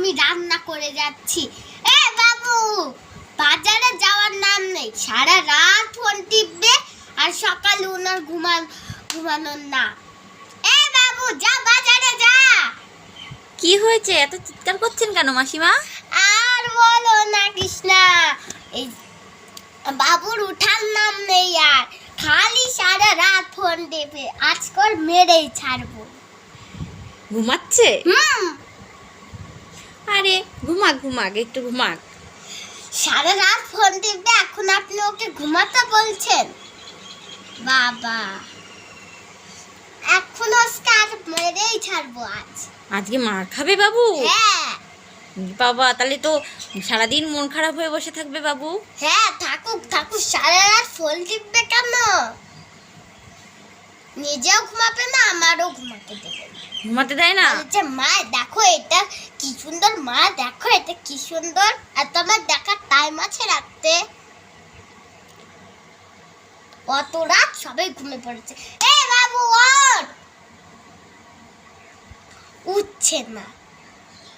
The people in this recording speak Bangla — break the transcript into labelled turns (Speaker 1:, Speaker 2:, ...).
Speaker 1: করে যাচ্ছি। এ বাবু বাজারে যাওয়ার নাম নেই। সারা রাত ফোন টিপবে আর সকালে ওনার ঘুমান ঘুমানোর না এ বাবু যা বাজারে যা।
Speaker 2: কি হয়েছে? এত চিৎকার করছেন কেন মাসিমা?
Speaker 1: আর বলো না কৃষ্ণা। এই বাবুর উঠার নাম নেই আর। খালি সারা রাত ফোন টিপে। আজকাল মেরেই ছাড়বো।
Speaker 2: ঘুমাচ্ছে?
Speaker 1: হুম।
Speaker 2: ঘুমাক ঘুমাক একটু ঘুমাক।
Speaker 1: সারা রাত ফোন টিপবে এখন আপনি ওকে ঘুমাতে বলছেন? বাবা। এখন আজকে আর মেরেই ছাড়বো আজ।
Speaker 2: আজকে মার খাবে বাবু?
Speaker 1: হ্যাঁ।
Speaker 2: বাবা তাহলে তো সারাদিন মন খারাপ হয়ে বসে থাকবে বাবু।
Speaker 1: হ্যাঁ থাকুক থাকুক সারা রাত ফোন টিপবে কেন? নিজেও ঘুমাবে না আমারও ঘুমাতে দেবে।
Speaker 2: ঘুমাতে দেয় না?
Speaker 1: বলছে মা, দেখো এটা কি সুন্দর, মা, দেখো এটা কি সুন্দর, আর তোমার দেখার টাইম আছে রাখতে অত রাত সবাই ঘুমিয়ে পড়েছে। বাবু, ওঠ। উঠছে না।